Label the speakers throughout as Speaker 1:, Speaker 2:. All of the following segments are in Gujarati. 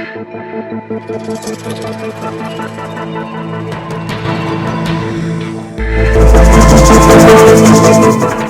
Speaker 1: ક્યાં મારા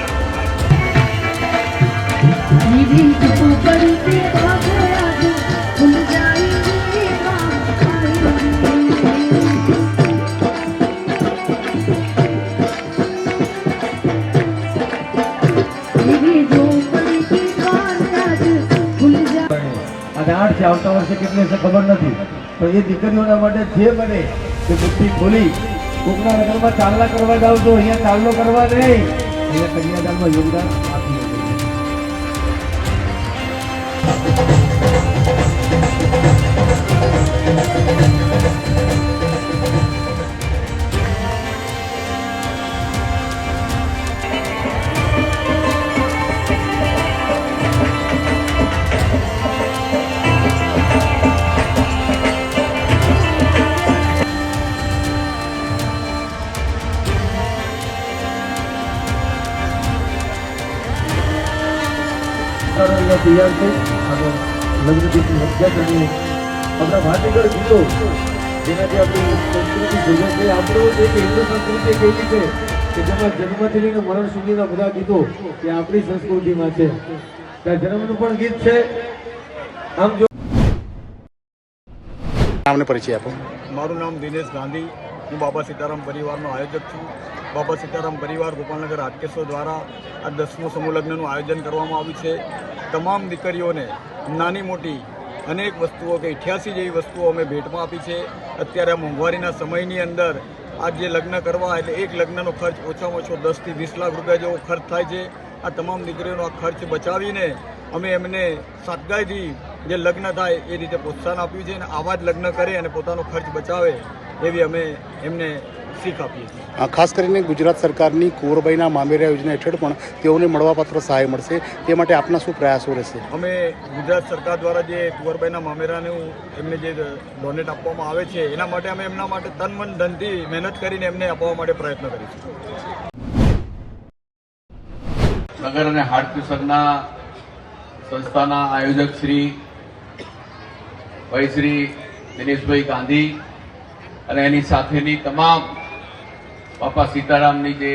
Speaker 2: આઠ છે આવતા વર્ષે કેટલી છે ખબર નથી. તો એ દીકરીઓના માટે જે બને તે બુદ્ધિ ખોલી કોકના નગરમાં ચાલના કરવા જાવ તો અહીંયા ચાલનો કરવા નહીં. અહીંયા કન્યાદાનમાં યોગદાન estudiantes લગ્નદીપની હત્યા આપણા ભાતીગળ ગીતો જેનાથી આપણી સંસ્કૃતિ છે. આપણું જે હિન્દુ સંસ્કૃતિ એક છે કે જેમાં જન્મથી લઈને મરણ સુધીના બધા ગીતો એ આપણી સંસ્કૃતિમાં છે. ત્યાં જન્મનું પણ ગીત છે. આમ જો
Speaker 1: નામને પરિચય આપો.
Speaker 3: મારું નામ દિનેશ ગાંધી. હું બાબા સીતારામ પરિવારનો આયોજક છું. બાબા સીતારામ પરિવાર ગોપાલનગર રાજકેશ્વર દ્વારા આ દસમું સમૂહલગ્નનું આયોજન કરવામાં આવ્યું છે. તમામ દીકરીઓને નાની મોટી અનેક વસ્તુઓ કે અઠ્યાસી જેવી વસ્તુઓ અમે ભેટમાં આપી છે. અત્યારે મોંઘવારીના સમયની અંદર આ જે લગ્ન કરવા એટલે એક લગ્નનો ખર્ચ ઓછામાં ઓછો દસથી વીસ લાખ રૂપિયા જેવો ખર્ચ થાય છે. આ તમામ દીકરીઓનો આ ખર્ચ બચાવીને અમે એમને સાદગાઈથી જે લગ્ન થાય એ રીતે પ્રોત્સાહન આપ્યું છે અને આવા જ લગ્ન કરે અને પોતાનો ખર્ચ બચાવે એવી અમે એમને શીખ આપીએ છીએ.
Speaker 1: ખાસ કરીને ગુજરાત સરકારની કુંવરબાઈના મામેરા યોજના હેઠળ પણ તેઓને મળવાપાત્ર સહાય મળશે. તે માટે આપના શું પ્રયાસો રહેશે?
Speaker 3: અમે ગુજરાત સરકાર દ્વારા જે કુંવરબાઈના મામેરાનું એમને જે ડોનેટ આપવામાં આવે છે એના માટે અમે એમના માટે તન મન ધનથી મહેનત કરીને એમને આપવા માટે પ્રયત્ન કરીશું.
Speaker 4: નગર અને હાટકેશ્વરના સંસ્થાના આયોજક શ્રી ભાઈ શ્રી દિનેશભાઈ ગાંધી અને એની સાથેની તમામ બાપા સીતારામની જે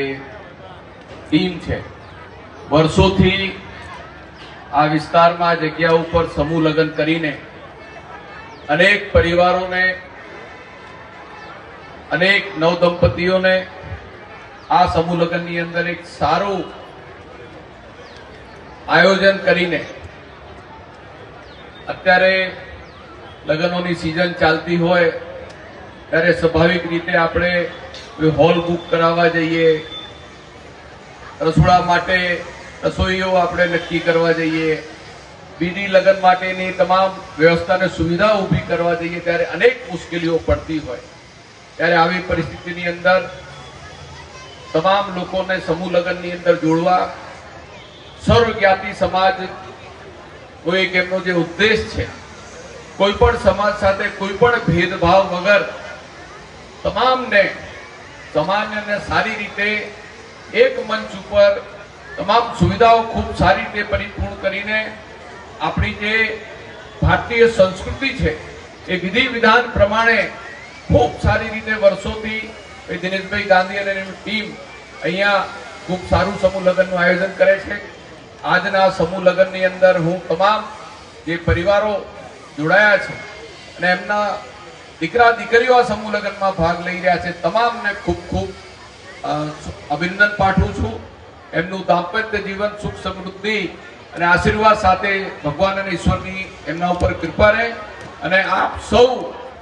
Speaker 4: ટીમ છે, વર્ષોથી આ વિસ્તારમાં જગ્યા ઉપર સમૂહ લગ્ન કરીને અનેક પરિવારોને, અનેક નવદંપતીઓને આ સમૂહ લગ્નની અંદર એક સારું આયોજન કરીને અત્યારે લગ્નોની સિઝન ચાલતી હોય ત્યારે સ્વાભાવિક રીતે આપણે હોલ બુક કરાવવા જઈએ, રસોડા માટે રસોઈઓ આપણે નક્કી કરવા જઈએ, બીજી લગ્ન માટેની તમામ વ્યવસ્થાને સુવિધા ઊભી કરવા જઈએ ત્યારે અનેક મુશ્કેલીઓ પડતી હોય. ત્યારે આવી પરિસ્થિતિની અંદર તમામ લોકોને સમૂહ લગ્નની અંદર જોડવા, સર્વજ્ઞાતિ સમાજ કોઈ એક એમનો જે ઉદ્દેશ છે, કોઈ પણ સમાજ સાથે કોઈ પણ ભેદભાવ વગર તમામને સમાજને સારી રીતે એક મંચ ઉપર તમામ સુવિધાઓ ખૂબ સારી રીતે પરિપૂર્ણ કરીને આપણી જે ભારતીય સંસ્કૃતિ છે, એ વિધિ વિધાન પ્રમાણે ખૂબ સારી રીતે વર્ષોથી દિનેશભાઈ ગાંધી અને એની ટીમ અહીંયા ખૂબ સારું સમૂહ લગ્નનું આયોજન કરે છે. આજના સમૂહ લગ્નની અંદર હું તમામ જે પરિવારો જોડાયા છે અને એમના દીકરા, દીકરીઓ આ સમૂહ લગ્નમાં ભાગ લઈ રહ્યા છે. તમામને ખૂબ ખૂબ અભિનંદન પાઠવું છું. એમનું દાંપત્ય જીવન સુખ સમૃદ્ધિ અને આશીર્વાદ સાથે ભગવાન અને ઈશ્વરની એમના ઉપર કૃપા રહે. અને આપ સૌ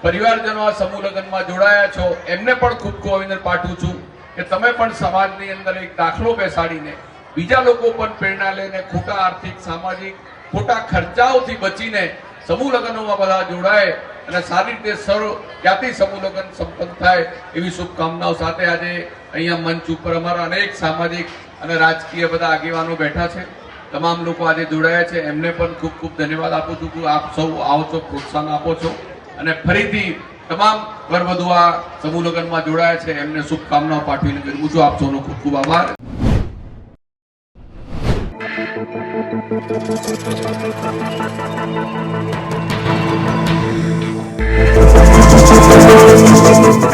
Speaker 4: પરિવારજનો આ સમૂહ લગ્નમાં જોડાયા છો. એમને પણ ખૂબ ખૂબ અભિનંદન પાઠવું છું કે તમે પણ સમાજની અંદર એક દાખલો બેસાડીને, બીજા લોકો પણ પ્રેરણા લઈને, ખોટા આર્થિક, સામાજિક, ખોટા ખર્ચાઓથી બચીને સમૂહ લગ્નોમાં બધા જોડાય. અને સારી રીતે સર્વ જ્ઞાતિ સમૂહ લગ્ન સંપન્ન થાય એવી શુભકામનાઓ સાથે આજે અહીંયા મંચ ઉપર અમારા અનેક સામાજિક અને રાજકીય બધા આગેવાનો બેઠા છે. તમામ લોકો આજે જોડાયા છે. એમને પણ ખૂબ ખૂબ ધન્યવાદ આપું છું આપ સૌ આવો છો, પ્રોત્સાહન આપો છો. અને ફરીથી તમામ વરવધુ આ લગ્નમાં જોડાયા છે. એમને શુભકામનાઓ પાઠવીને વિરમું છું. આપ સૌનો ખૂબ ખૂબ આભાર. thank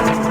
Speaker 4: you